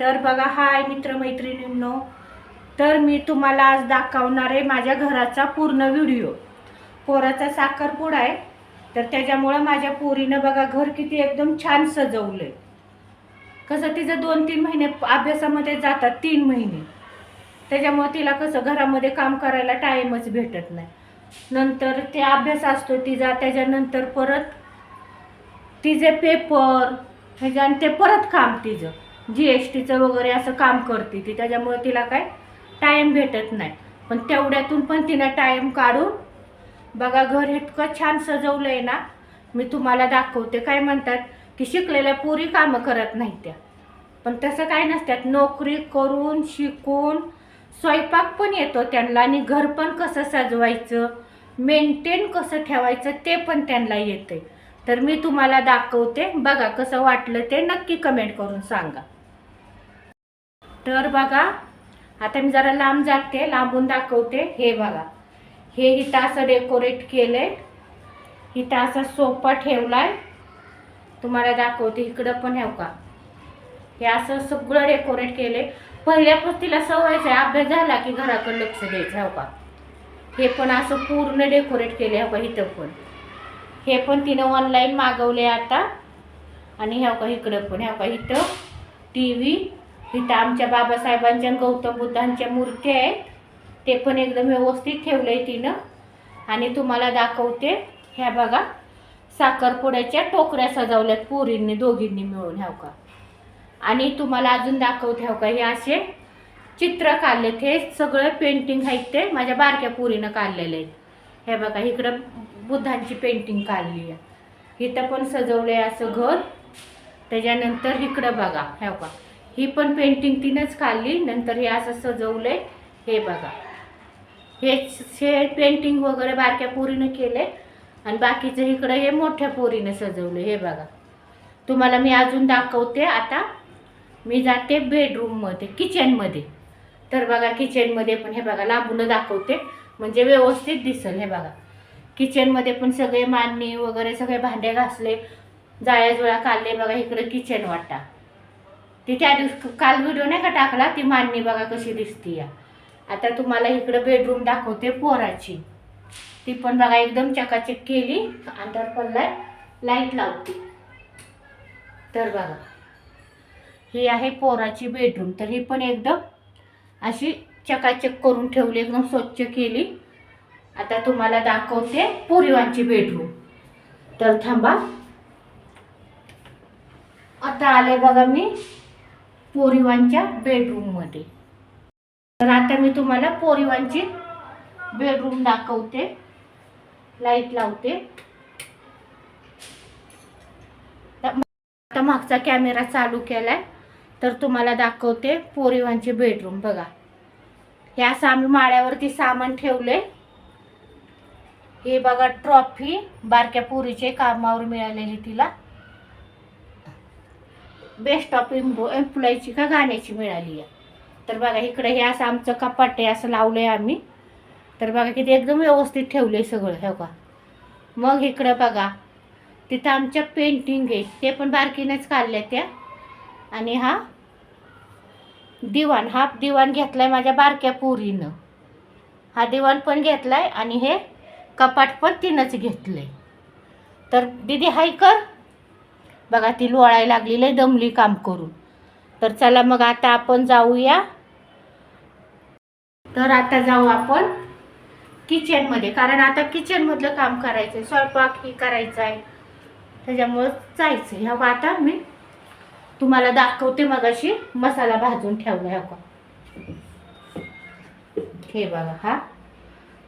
तर बघा हाय मित्रमैत्रिणींनो. तर मी तुम्हाला आज दाखवणार आहे माझ्या घराचा पूर्ण व्हिडिओ. पोराचा साखरपुडा आहे. तर त्याच्यामुळं माझ्या पोरीनं बघा घर किती एकदम छान सजवलं आहे कसं तिचं दोन तीन महिने अभ्यासामध्ये जातात तीन महिने. त्याच्यामुळं तिला कसं घरामध्ये काम करायला टाईमच भेटत नाही. नंतर ते अभ्यास असतो तिचा त्याच्यानंतर परत तिचे पेपर म्हणजे आणि ते परत काम तिचं. जी एस टीचं वगैरे असं काम करते ती. त्याच्यामुळे तिला काय टाईम भेटत नाही. पण तेवढ्यातून पण तिनं टाईम काढून बघा घर इतकं छान सजवलं आहे ना मी तुम्हाला दाखवते. काय म्हणतात की शिकलेल्या पुरी कामं करत नाही त्या. पण तसं काय नसतात नोकरी करून शिकून स्वयंपाक पण येतो त्यांना आणि घर पण कसं सजवायचं मेंटेन कसं ठेवायचं ते पण त्यांना येते तर मी तुम्हाला दाखवते. बघा कसं वाटलं ते नक्की कमेंट करून सांगा. तर बघा. आता मी जरा लांब जाते लांबून दाखवते. हे बघा. हे इथं असं डेकोरेट केलंय. इथं असा सोफा ठेवलाय. तुम्हाला दाखवते इकडं पण हेव का? हे असं सगळं डेकोरेट केले पहिल्यापासून तिला सवयच आहे अभ्यास झाला की घराकडे लक्ष द्यायचं हो का? हे पण असं पूर्ण डेकोरेट केले हो का? इथं पण. हे पण तिनं ऑनलाईन मागवले आता. आणि ह्या हो का इकडं पण ह्या हो का? इथं टी व्ही इथं आमच्या बाबासाहेबांच्या गौतम बुद्धांच्या मूर्त्या आहेत. ते पण एकदम व्यवस्थित ठेवलं आहे तिनं. आणि तुम्हाला दाखवते ह्या बघा साखरपुड्याच्या टोकऱ्या सजावल्यात पोरींनी दोघींनी मिळून ह्याव का? आणि तुम्हाला अजून दाखवते ह्या का हे असे चित्र काढलेत. हे सगळं पेंटिंग आहेत ते माझ्या बारक्या पोरीनं काढलेले आहेत. हे बघा इकडं बुद्धांची पेंटिंग काढली आहे. इथं पण सजवलं आहे असं घर. त्याच्यानंतर इकडं बघा ह्या का? ही पण पेंटिंग तिनंच काढली नंतर हे असं सजवलंय. हे बघा. हे हे पेंटिंग वगैरे बारक्या पोरीनं केले आणि बाकीचं इकडं हे मोठ्या पोरीनं सजवलं हे बघा. तुम्हाला मी अजून दाखवते आता. मी जाते बेडरूममध्ये किचनमध्ये तर बघा किचनमध्ये पण हे बघा लांबून दाखवते. म्हणजे व्यवस्थित दिसेल हे बघा. किचनमध्ये पण सगळे मांडणी वगैरे सगळे भांडे घासले. जाळ्या जुळ्या काढले बघा इकडं किचन वाटा. ती त्या दिवस काल व्हिडिओ नाही का टाकला? ती मांडणी बघा कशी दिसती या आता तुम्हाला इकडं बेडरूम दाखवते पोराची. ती पण बघा एकदम चकाचक केली. अंधार पडलाय. लाइट लावते. तर बघा. ही आहे पोराची बेडरूम तर ही पण एकदम अशी चकाचक करून ठेवली एकदम स्वच्छ केली. आता तुम्हाला दाखवते पोरीवांची बेडरूम तर थांबा. आता आले बघा मी. पोरिवांच्या बेडरूममध्ये तर आता मी तुम्हाला पोरिवांची बेडरूम दाखवते. लाइट लावते. आता मागचा कॅमेरा चालू केलाय. तर तुम्हाला दाखवते पोरिवांचे बेडरूम बघा. हे असं आम्ही माळ्यावरती सामान ठेवले हे बघा ट्रॉफी बारक्या पोरीचे कामावर मिळालेली तिला. बेस्ट ऑफ एम्पो एम्प्लॉईची का गाण्याची मिळाली आहे. तर बघा इकडे हे असं आमचं कपाट आहे असं लावलं आहे आम्ही. तर बघा किती एकदम व्यवस्थित ठेवलं आहे सगळं हे का मग इकडं बघा तिथं आमच्या पेंटिंग आहे. ते पण बारकीनेच काढल्या त्या. आणि हा दिवाण हा दिवाण घेतला आहे माझ्या बारक्या पोरीनं. हा दिवाण पण घेतला आहे आणि हे कपाट पण तिनंच आहे तर दीदी हाय कर. बघा ती लोळायला लागलेली आहे दमली काम करून. तर चला मग आता आपण जाऊया. तर आता जाऊ आपण किचनमध्ये कारण आता किचनमधलं काम करायचं आहे स्वयंपाक हे करायचं आहे त्याच्यामुळं जायचं. आहे ह्या आता मी तुम्हाला दाखवते मगाशी मसाला भाजून ठेवला ह्या हे बघा हा.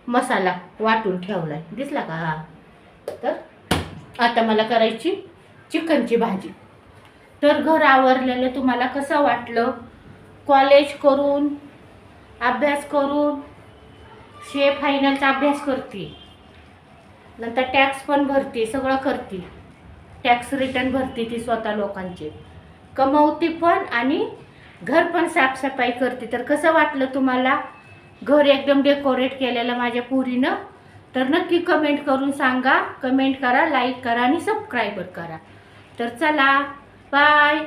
मसाला वाटून ठेवलाय. दिसला का? हा. तर आता मला करायची चिकनची भाजी. तर घर आवरलेलं तुम्हाला कसं वाटलं? कॉलेज करून अभ्यास करून शे फायनलचा अभ्यास करते. नंतर टॅक्स पण भरते सगळं करते. टॅक्स रिटर्न भरते ती स्वतः लोकांचे. कमवती पण आणि घर पण साफसफाई करते. तर कसं वाटलं तुम्हाला? घर एकदम डेकोरेट केलेलं माझ्या पुरीनं. तर नक्की कमेंट करून सांगा. कमेंट करा लाईक करा आणि सबस्क्राईबर करा. तर चला बाय.